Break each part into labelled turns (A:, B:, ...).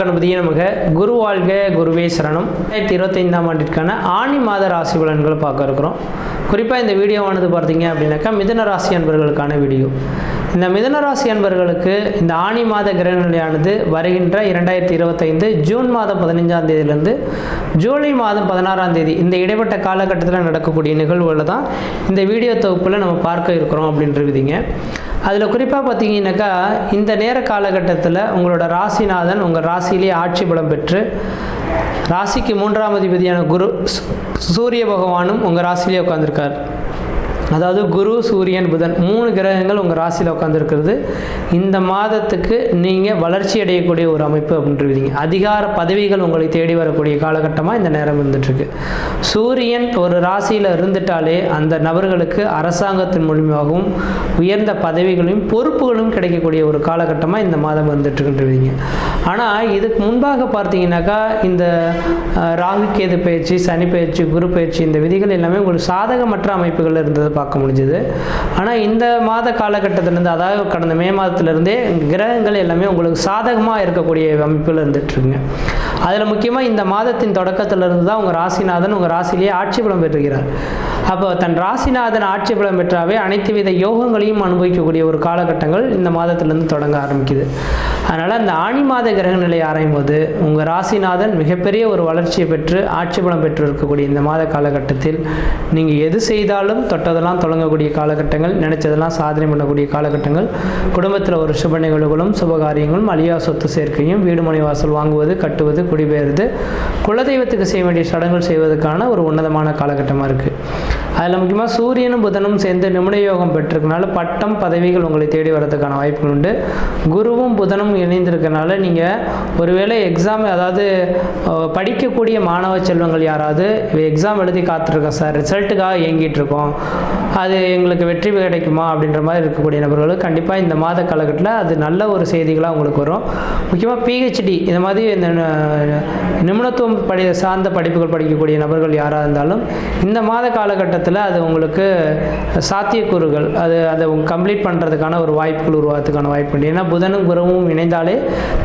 A: கணபதியே நமக. குரு வாழ்க குருவே சரணம். ரெண்டாயிரத்தி இருபத்தைந்தாம் ஆண்டிற்கான ஆணி மாத ராசி பலன்களை பார்க்க இருக்கிறோம். குறிப்பாக இந்த வீடியோவானது பார்த்தீங்க அப்படின்னாக்கா மிதன ராசி அன்பர்களுக்கான வீடியோ. இந்த மிதனராசி அன்பர்களுக்கு இந்த ஆணி மாத கிரகநிலையானது வருகின்ற இரண்டாயிரத்தி இருபத்தைந்து ஜூன் மாதம் பதினைஞ்சாம் தேதியிலிருந்து ஜூலை மாதம் பதினாறாம் தேதி இந்த இடைப்பட்ட காலகட்டத்தில் நடக்கக்கூடிய நிகழ்வுகளை தான் இந்த வீடியோ தொகுப்பில் நம்ம பார்க்க இருக்கிறோம் அப்படின்ற விதிங்க. அதில் குறிப்பாக பார்த்தீங்கன்னாக்கா இந்த நேர காலகட்டத்தில் உங்களோட ராசிநாதன் உங்கள் ராசியிலே ஆட்சி பலம் பெற்று ராசிக்கு மூன்றாம் அதிபதியான குரு சூரிய பகவானும் உங்கள் ராசியிலே உட்காந்துருக்கார் அதாவது குரு சூரியன் புதன் மூணு கிரகங்கள் உங்கள் ராசியில் உட்காந்துருக்கிறது இந்த மாதத்துக்கு நீங்கள் வளர்ச்சி அடையக்கூடிய ஒரு அமைப்பு அப்படின்றீங்க அதிகார பதவிகள் உங்களை தேடி வரக்கூடிய காலகட்டமாக இந்த நேரம் இருந்துட்டுருக்கு. சூரியன் ஒரு ராசியில் இருந்துட்டாலே அந்த நபர்களுக்கு அரசாங்கத்தின் மூலியமாகவும் உயர்ந்த பதவிகளையும் பொறுப்புகளும் கிடைக்கக்கூடிய ஒரு காலகட்டமாக இந்த மாதம் இருந்துட்டுருக்குன்றீங்க. ஆனால் இதுக்கு முன்பாக பார்த்தீங்கன்னாக்கா இந்த ராகு கேது பயிற்சி சனி பயிற்சி குரு பயிற்சி இந்த விதிகள் எல்லாமே உங்களுக்கு சாதகமற்ற அமைப்புகள் இருந்தது பார்க்க முடிஞ்சுது. ஆனால் இந்த மாத காலகட்டத்திலேருந்து அதாவது கடந்த மே மாதத்திலிருந்தே கிரகங்கள் எல்லாமே உங்களுக்கு சாதகமாக இருக்கக்கூடிய அமைப்பில் இருந்துகிட்ருக்குங்க அதில் முக்கியமாக இந்த மாதத்தின் தொடக்கத்திலிருந்து தான் உங்கள் ராசிநாதன் உங்கள் ராசிலேயே ஆட்சி பெற்றுகிறார் அப்போ தன் ராசிநாதன் ஆட்சி பலம் பெற்றாவே அனைத்து வித யோகங்களையும் அனுபவிக்கக்கூடிய ஒரு காலகட்டங்கள் இந்த மாதத்திலேருந்து தொடங்க ஆரம்பிக்குது. அதனால் அந்த ஆணி மாத கிரக நிலை ஆராயும் போது உங்கள் ராசிநாதன் மிகப்பெரிய ஒரு வளர்ச்சியை பெற்று ஆட்சி பலம் பெற்று இருக்கக்கூடிய இந்த மாத காலகட்டத்தில் நீங்கள் எது செய்தாலும் தொட்டதெல்லாம் தொடங்கக்கூடிய காலகட்டங்கள் நினைச்சதெல்லாம் சாதனை பண்ணக்கூடிய காலகட்டங்கள் குடும்பத்தில் ஒரு சுப நிகழ்வுகளும் சுபகாரியங்களும் அழியா சொத்து சேர்க்கையும் வீடு மனை வாசல் வாங்குவது கட்டுவது குடிபெயர்ந்து குலதெய்வத்துக்கு செய்ய வேண்டிய சடங்குகள் செய்வதற்கான ஒரு உன்னதமான காலகட்டமாக இருக்குது அதில் முக்கியமாக சூரியனும் புதனும் சேர்ந்து நிமிட யோகம் பெற்றிருக்கனால பட்டம் பதவிகள் உங்களை தேடி வரதுக்கான வாய்ப்புகள் உண்டு. குருவும் புதனும் இணைந்திருக்கனால நீங்கள் ஒருவேளை எக்ஸாம் அதாவது படிக்கக்கூடிய மாணவ செல்வங்கள் யாராவது எக்ஸாம் எழுதி காத்திருக்கோம் சார் ரிசல்ட்டுக்காக இயங்கிட்டு இருக்கோம் அது எங்களுக்கு வெற்றி கிடைக்குமா அப்படின்ற மாதிரி இருக்கக்கூடிய நபர்களுக்கு கண்டிப்பாக இந்த மாத காலகட்டத்தில் அது நல்ல ஒரு செய்திகளாக உங்களுக்கு வரும். முக்கியமாக பிஹெச்டி இந்த மாதிரி இந்த ந- நிபுணத்துவம் படி சார்ந்த படிப்புகள் படிக்கக்கூடிய நபர்கள் யாராக இருந்தாலும் இந்த மாத காலகட்டத்தில் அது உங்களுக்கு சாத்தியக்கூறுகள். அது அதை கம்ப்ளீட் பண்ணுறதுக்கான ஒரு வாய்ப்புகள் உருவாகிறதுக்கான வாய்ப்பு உண்டு. ஏன்னா புதனும் குருவும் இணைந்தாலே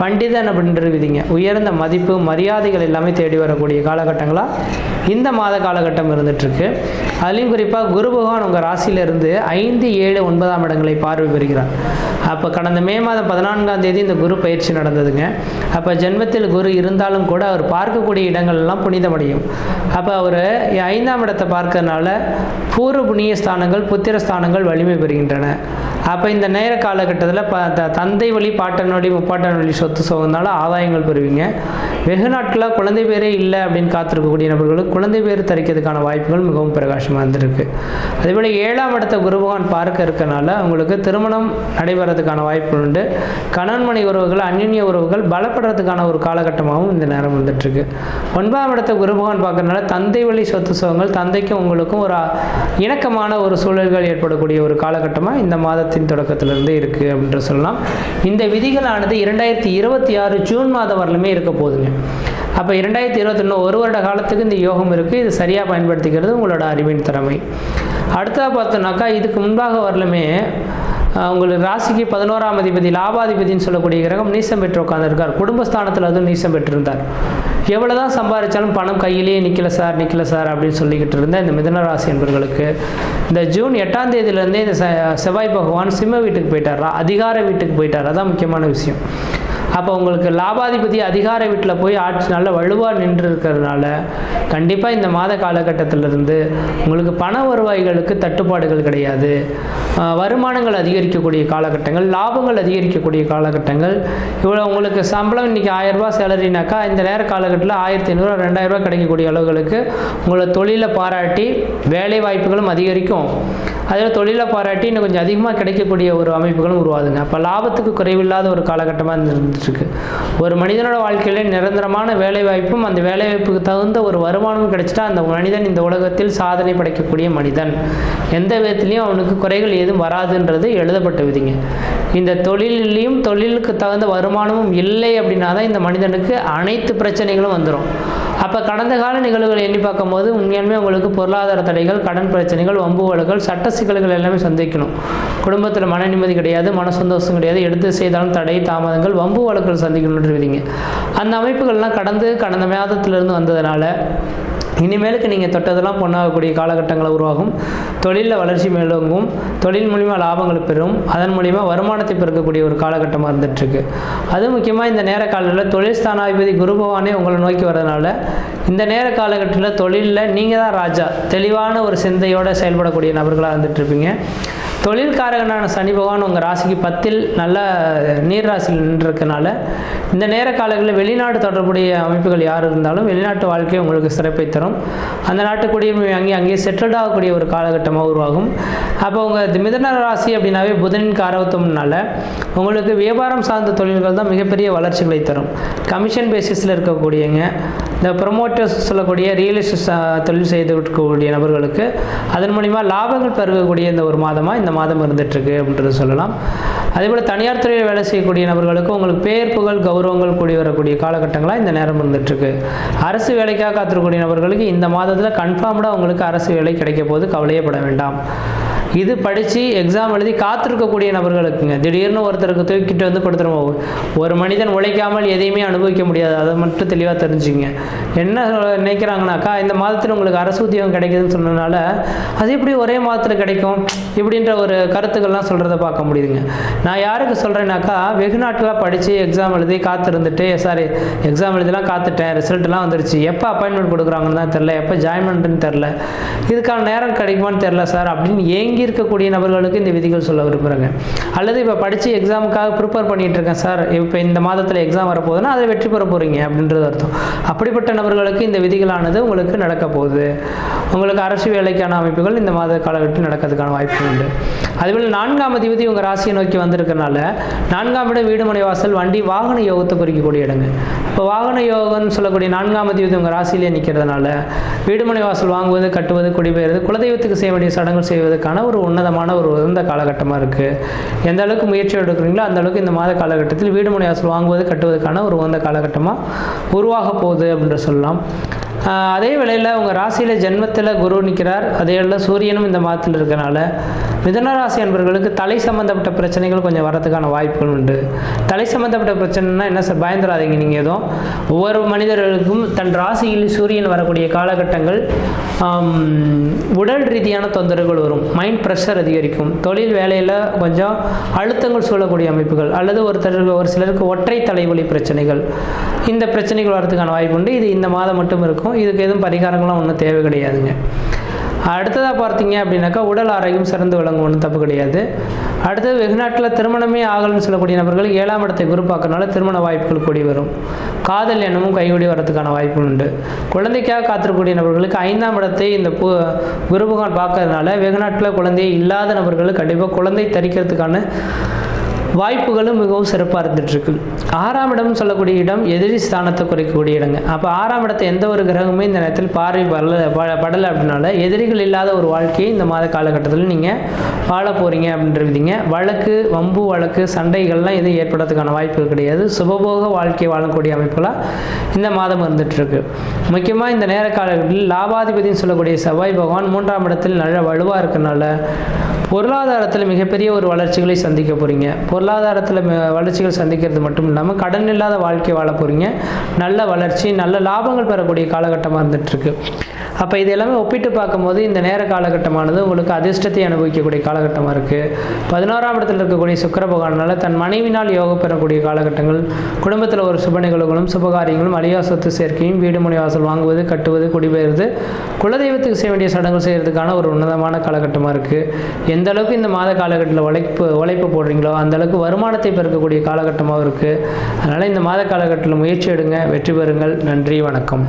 A: பண்டிதன் அப்படின்ற விதிங்க. உயர்ந்த மதிப்பு மரியாதைகள் எல்லாமே தேடி வரக்கூடிய காலகட்டங்களாக இந்த மாத காலகட்டம் இருந்துகிட்ருக்கு அதுலேயும் குறிப்பாக குரு பகவான் உங்கள் ராசியிலிருந்து ஐந்து ஏழு ஒன்பதாம் இடங்களை பார்வை பெறுகிறார். அப்போ கடந்த மே மாதம் பதினான்காம் தேதி இந்த குரு பயிற்சி நடந்ததுங்க. அப்போ ஜென்மத்தில் குரு இருந்தாலும் கூட அவர் பார்க்கக்கூடிய இடங்கள் எல்லாம் புனிதமடையும். அப்போ அவர் ஐந்தாம் இடத்தை பல பூர்வ புண்ணிய ஸ்தானங்கள் புத்திர ஸ்தானங்கள் வலிமை பெறுகின்றன. அப்போ இந்த நேர காலகட்டத்தில் ப த- தந்தை வழி பாட்டன் வழி முப்பாட்டன் வழி சொத்து சோகனால ஆதாயங்கள் பெறுவீங்க. வெகு நாட்களாக குழந்தை பேரே இல்லை அப்படின்னு காத்திருக்கக்கூடிய நபர்களுக்கு குழந்தை பேர் தரிக்கிறதுக்கான வாய்ப்புகள் மிகவும் பிரகாசமாக இருந்திருக்கு. அதேபோல் ஏழாம் இடத்த குருபகவான் பார்க்க இருக்கனால உங்களுக்கு திருமணம் நடைபெறதுக்கான வாய்ப்புகள் உண்டு. கணன்மனை உறவுகள் அந்யுன்ய உறவுகள் பலப்படுறதுக்கான ஒரு காலகட்டமாகவும் இந்த நேரம் வந்துட்டுருக்கு. ஒன்பதாம் இடத்த குருபகவான் பார்க்கறனால தந்தை வழி சொத்து சோகங்கள் தந்தைக்கும் உங்களுக்கும் ஒரு இணக்கமான ஒரு சூழல்கள் ஏற்படக்கூடிய ஒரு காலகட்டமாக இந்த காலத்தின் தொடக்கத்திலிருந்தே இருக்குது அப்படின்ற சொல்லலாம். இந்த விதிகளானது இரண்டாயிரத்தி இருபத்தி ஆறு ஜூன் மாதம் வரலுமே இருக்க போகுதுங்க. அப்போ இரண்டாயிரத்தி இருபத்தொன்று ஒரு வருட காலத்துக்கு இந்த யோகம் இருக்குது இது சரியாக பயன்படுத்திக்கிறது உங்களோட அறிவின் திறமை. அடுத்ததாக பார்த்தோன்னாக்கா இதுக்கு முன்பாக வரலுமே உங்களுக்கு ராசிக்கு பதினோராம் அதிபதி லாபாதிபதின்னு சொல்லக்கூடிய கிரகம் நீசம் பெற்று உட்காந்துருக்கார் குடும்பஸ்தானத்தில் அதுவும் நீசம் பெற்றிருந்தார். எவ்வளோ தான் சம்பாதிச்சாலும் பணம் கையிலேயே நிற்கல சார் நிற்கல சார் அப்படின்னு சொல்லிக்கிட்டு இருந்தேன் இந்த மிதனராசி என்பர்களுக்கு என்பவர்களுக்கு இந்த ஜூன் எட்டாம் தேதியிலேருந்தே இந்த செ- செவ்வாய் பகவான் சிம்ம வீட்டுக்கு போயிட்டார்? அதிகார வீட்டுக்கு போயிட்டார். அதான் முக்கியமான விஷயம். அப்போ உங்களுக்கு லாபாதிபதி அதிகார வீட்டில் போய் ஆட்சி நல்ல வலுவாக நின்று இருக்கிறதுனால கண்டிப்பாக இந்த மாத காலகட்டத்திலிருந்து உங்களுக்கு பண வருவாய்களுக்கு தட்டுப்பாடுகள் கிடையாது. வருமானங்கள் அதிகரிக்கக்கூடிய காலகட்டங்கள் லாபங்கள் அதிகரிக்கக்கூடிய காலகட்டங்கள். இவ்வளோ உங்களுக்கு சம்பளம் இன்றைக்கி ஆயிரரூபா சேலரினாக்கா இந்த நேர காலகட்டத்தில் ஆயிரத்தி ஐநூறுரூவா ரெண்டாயிரரூபா கிடைக்கக்கூடிய அளவுகளுக்கு உங்களை தொழிலை பாராட்டி வேலை வாய்ப்புகளும் அதிகரிக்கும். அதில் தொழிலை பாராட்டி இன்னும் கொஞ்சம் அதிகமாக கிடைக்கக்கூடிய ஒரு அமைப்புகளும் உருவாதுங்க அப்போ லாபத்துக்கு குறைவில்லாத ஒரு காலகட்டமாக இருந்துட்டுருக்கு. ஒரு மனிதனோட வாழ்க்கையில நிரந்தரமான வேலைவாய்ப்பும் அந்த வேலைவாய்ப்புக்கு தகுந்த ஒரு வருமானமும் கிடைச்சிட்டா அந்த மனிதன் இந்த உலகத்தில் சாதனை படைக்கக்கூடிய மனிதன். எந்த விதத்துலேயும் அவனுக்கு குறைகள் ஏதும் வராதுன்றது எழுதப்பட்ட விதிங்க. இந்த தொழிலையும் தொழிலுக்கு தகுந்த வருமானமும் இல்லை அப்படின்னா தான் இந்த மனிதனுக்கு அனைத்து பிரச்சனைகளும் வந்துடும் அப்போ கடந்த கால நிகழ்வுகள் எண்ணி பார்க்கும்போது உண்மையாலுமே உங்களுக்கு பொருளாதார தடைகள் கடன் பிரச்சனைகள் வம்பு வழக்குகள் சட்ட சிக்கல்கள் எல்லாமே சந்திக்கணும். குடும்பத்தில் மன நிம்மதி கிடையாது மன சந்தோஷம் கிடையாது எடுத்து செய்தாலும் தடை தாமதங்கள் வம்பு வழக்குகள் சந்திக்கணும்னு இருக்கீங்க அந்த அமைப்புகள்லாம் கடந்து கடந்த மாதத்திலிருந்து வந்ததுனால இனிமேலுக்கு நீங்கள் தொட்டதெல்லாம் பொண்ணாகக்கூடிய காலகட்டங்களை உருவாகும். தொழிலில் வளர்ச்சி மேலோங்கும். தொழில் மூலிமா லாபங்களை பெறும். அதன் மூலிமா வருமானத்தை பெருக்கக்கூடிய ஒரு காலகட்டமாக இருந்துகிட்ருக்கு அது முக்கியமாக இந்த நேர காலத்தில் தொழில் ஸ்தானாதிபதி குரு பகவானே உங்களை நோக்கி வரதுனால இந்த நேர காலகட்டத்தில் தொழிலில் நீங்கள் தான் ராஜா. தெளிவான ஒரு சிந்தையோடு செயல்படக்கூடிய நபர்களாக இருந்துகிட்ருப்பீங்க தொழில்காரகனான சனி பகவான் உங்கள் ராசிக்கு பத்தில் நல்ல நீர் ராசியில் நின்றிருக்கனால இந்த நேர காலங்களில் வெளிநாடு தொடர்புடைய அமைப்புகள் யார் இருந்தாலும் வெளிநாட்டு வாழ்க்கை உங்களுக்கு சிறப்பை தரும். அந்த நாட்டு குடியுரிமை வாங்கி அங்கேயே செட்டில்ட் ஆகக்கூடிய ஒரு காலகட்டமாக உருவாகும். அப்போ உங்கள் மிதன ராசி அப்படின்னாவே புதனின் காரவத்துவம்னால உங்களுக்கு வியாபாரம் சார்ந்த தொழில்கள் தான் மிகப்பெரிய வளர்ச்சிகளை தரும். கமிஷன் பேசிஸில் இருக்கக்கூடியங்க இந்த ப்ரொமோட்டர்ஸ் சொல்லக்கூடிய ரியல் எஸ்டேட் தொழில் செய்து இருக்கக்கூடிய நபர்களுக்கு அதன் மூலிமா லாபங்கள் பெருகக்கூடிய இந்த ஒரு மாதமாக இந்த மாதம் இருந்துகிட்ருக்கு அப்படின்றது சொல்லலாம். அதேபோல் தனியார் துறையில் வேலை செய்யக்கூடிய நபர்களுக்கு உங்களுக்கு பேர் புகழ் கௌரவங்கள் கூடி வரக்கூடிய காலகட்டங்களாக இந்த நேரம் இருந்துகிட்ருக்கு அரசு வேலைக்காக காத்திருக்கக்கூடிய நபர்களுக்கு இந்த மாதத்தில் கன்ஃபார்ம்டாக உங்களுக்கு அரசு வேலை கிடைக்க போது கவலையப்பட வேண்டாம். இது படித்து எக்ஸாம் எழுதி காத்திருக்கக்கூடிய நபர்களுக்குங்க. திடீர்னு ஒருத்தருக்கு தூக்கிட்டு வந்து கொடுத்துருவோம். ஒரு மனிதன் உழைக்காமல் எதையுமே அனுபவிக்க முடியாது. அதை மட்டும் தெளிவாக தெரிஞ்சுங்க என்ன நினைக்கிறாங்கனாக்கா இந்த மாதத்தில் உங்களுக்கு அரசு உத்தியோகம் கிடைக்குதுன்னு சொன்னதுனால அது எப்படி ஒரே மாதத்தில் கிடைக்கும்? இப்படின்ற ஒரு கருத்துக்கள்லாம் சொல்கிறத பார்க்க முடியுதுங்க. நான் யாருக்கு சொல்கிறேன்னாக்கா வெகு நாட்களாக படித்து எக்ஸாம் எழுதி காத்திருந்துட்டு சாரி எக்ஸாம் எழுதிலாம் காத்துட்டேன். ரிசல்ட்லாம் வந்துருச்சு. எப்போ அப்பாயின்மெண்ட் கொடுக்குறாங்கன்னு தான் தெரில எப்போ ஜாயின் பண்ணுறேன்னு தெரில இதுக்கான நேரம் கிடைக்குமான்னு தெரில சார் அப்படின்னு ஏங்கி இருக்கக்கூடிய நபர்களுக்கு இந்த விதிகள் சொல்ல விரும்புகிறேங்க அல்லது இப்போ படித்து எக்ஸாமுக்காக ப்ரிப்பேர் பண்ணிகிட்டு இருக்கேன் சார் இப்போ இந்த மாதத்தில் எக்ஸாம் வரப்போகுதுன்னா அதை வெற்றி பெற போகிறீங்க அப்படின்றது அர்த்தம். அப்படிப்பட்ட நபர்களுக்கு இந்த விதிகளானது உங்களுக்கு நடக்க போகுது. உங்களுக்கு அரசு வேலைக்கான அமைப்புகள் இந்த மாத காலகட்டத்தில் நடக்கிறதுக்கான வாய்ப்பு உண்டு. அதுபோல் நான்காம் அதிபதி உங்கள் ராசியை நோக்கி வந்திருக்கனால நான்காம் இடம் வீடுமனை வாசல் வண்டி வாகன யோகத்தை குறிக்கக்கூடிய இடங்க. இப்போ வாகன யோகம்னு சொல்லக்கூடிய நான்காம் அதிபதி உங்கள் ராசியிலே நிற்கிறதுனால வீடுமனை வாசல் வாங்குவது கட்டுவது குடிபெயர்வது குலதெய்வத்துக்கு செய்ய வேண்டிய சடங்குகள் செய்வதற்கான ஒரு உன்னதமான ஒரு உயர்ந்த காலகட்டமாக இருக்குது எந்த அளவுக்கு முயற்சி எடுக்கிறீங்களோ அந்த அளவுக்கு இந்த மாத காலகட்டத்தில் வீடு மனை வாசல் வாங்குவது கட்டுவதற்கான ஒரு உகந்த காலகட்டமாக உருவாக போகுது அப்படின்ற சொல்லலாம். அதே வேளையில் உங்கள் ராசியில் ஜென்மத்தில் குரு நிற்கிறார் அதே வேளையில் சூரியனும் இந்த மாதத்தில் இருக்கனால மிதன ராசி என்பவர்களுக்கு தலை சம்மந்தப்பட்ட பிரச்சனைகள் கொஞ்சம் வரதுக்கான வாய்ப்புகள் உண்டு. தலை சம்மந்தப்பட்ட பிரச்சனைனா என்ன சார்? பயந்துடாதீங்க நீங்கள் எதுவும். ஒவ்வொரு மனிதர்களுக்கும் தன் ராசியில் சூரியன் வரக்கூடிய காலகட்டங்கள் உடல் ரீதியான தொந்தரவுகள் வரும். மைண்ட் ப்ரெஷர் அதிகரிக்கும். தொழில் வேலையில் கொஞ்சம் அழுத்தங்கள் சூழக்கூடிய அமைப்புகள் அல்லது ஒருத்தருக்கு ஒரு சிலருக்கு ஒற்றை தலைவலி பிரச்சனைகள். இந்த பிரச்சனைகள் வரதுக்கான வாய்ப்பு உண்டு. இது இந்த மாதம் மட்டும் இருக்கும். இதுக்கு எதுவும் பரிகாரங்களாம் ஒன்றும் தேவை கிடையாதுங்க. அடுத்ததாக பார்த்தீங்க அப்படின்னாக்கா உடல் ஆரோக்கியம் சிறந்து விளங்கும். ஒன்றும் தப்பு கிடையாது. அடுத்தது வெகுநாட்டில் திருமணமே ஆகலன்னு சொல்லக்கூடிய நபர்கள் ஏழாம் இடத்தை குரு பார்க்கறனால திருமண வாய்ப்புகள் கூடி வரும். காதல் எண்ணமும் கைகூடி வரதுக்கான வாய்ப்புகள் உண்டு. குழந்தைக்காக காத்திருக்கக்கூடிய நபர்களுக்கு ஐந்தாம் இடத்தை இந்த பு குருபகவான் பார்க்கறதுனால வெகுநாட்டில் குழந்தையே இல்லாத நபர்கள் கண்டிப்பாக குழந்தை தரிக்கிறதுக்கான வாய்ப்புகளும் மிகவும் சிறப்பாக இருந்துகிட்ருக்கு ஆறாம் இடம் சொல்லக்கூடிய இடம் எதிரி ஸ்தானத்தை குறைக்கக்கூடிய இடங்க. அப்போ ஆறாம் இடத்தை எந்த ஒரு கிரகமே இந்த நேரத்தில் பார்வை படல படலை அப்படின்னால எதிரிகள் இல்லாத ஒரு வாழ்க்கையை இந்த மாத காலகட்டத்தில் நீங்கள் வாழ போகிறீங்க அப்படின்ற வழக்கு வம்பு வழக்கு சண்டைகள்லாம் எதுவும் ஏற்படுறதுக்கான வாய்ப்புகள் கிடையாது. சுபபோக வாழ்க்கை வாழக்கூடிய அமைப்புகளாக இந்த மாதம் இருந்துகிட்ருக்கு முக்கியமாக இந்த நேர காலகட்டத்தில் லாபாதிபதினு சொல்லக்கூடிய செவ்வாய் பகவான் மூன்றாம் இடத்தில் நல்ல வலுவாக இருக்கனால பொருளாதாரத்தில் மிகப்பெரிய ஒரு வளர்ச்சிகளை சந்திக்க போகிறீங்க பொருளாதாரத்தில் ம- வளர்ச்சிகள் சந்திக்கிறது மட்டும் இல்லாமல் கடன் இல்லாத வாழ்க்கை வாழ போகிறீங்க நல்ல வளர்ச்சி நல்ல லாபங்கள் பெறக்கூடிய காலகட்டமாக இருந்துகிட்ருக்கு அப்போ இது எல்லாமே ஒப்பிட்டு பார்க்கும்போது இந்த நேர காலகட்டமானது உங்களுக்கு அதிர்ஷ்டத்தை அனுபவிக்கக்கூடிய காலகட்டமாக இருக்குது பதினோராம் இடத்தில் இருக்கக்கூடிய சுக்கர பகவானால் தன் மனைவினால் யோகம் பெறக்கூடிய காலகட்டங்கள் குடும்பத்தில் ஒரு சுப நிகழ்வுகளும் சுபகாரியங்களும் அழியா சொத்து சேர்க்கையும் வீடு மனை வாசல் வாங்குவது கட்டுவது குடிபெயர்வது குலதெய்வத்துக்கு செய்ய வேண்டிய சடங்கு செய்கிறதுக்கான ஒரு உன்னதமான காலகட்டமாக இருக்குது எந்த அளவுக்கு இந்த மாத காலகட்டத்தில் உழைப்பு உழைப்பு போடுறீங்களோ அந்த அளவுக்கு வருமானத்தை பெருக்கக்கூடிய காலகட்டமாகவும் இருக்குது அதனால் இந்த மாத காலகட்டத்தில் முயற்சி எடுங்க வெற்றி பெறுங்கள். நன்றி வணக்கம்.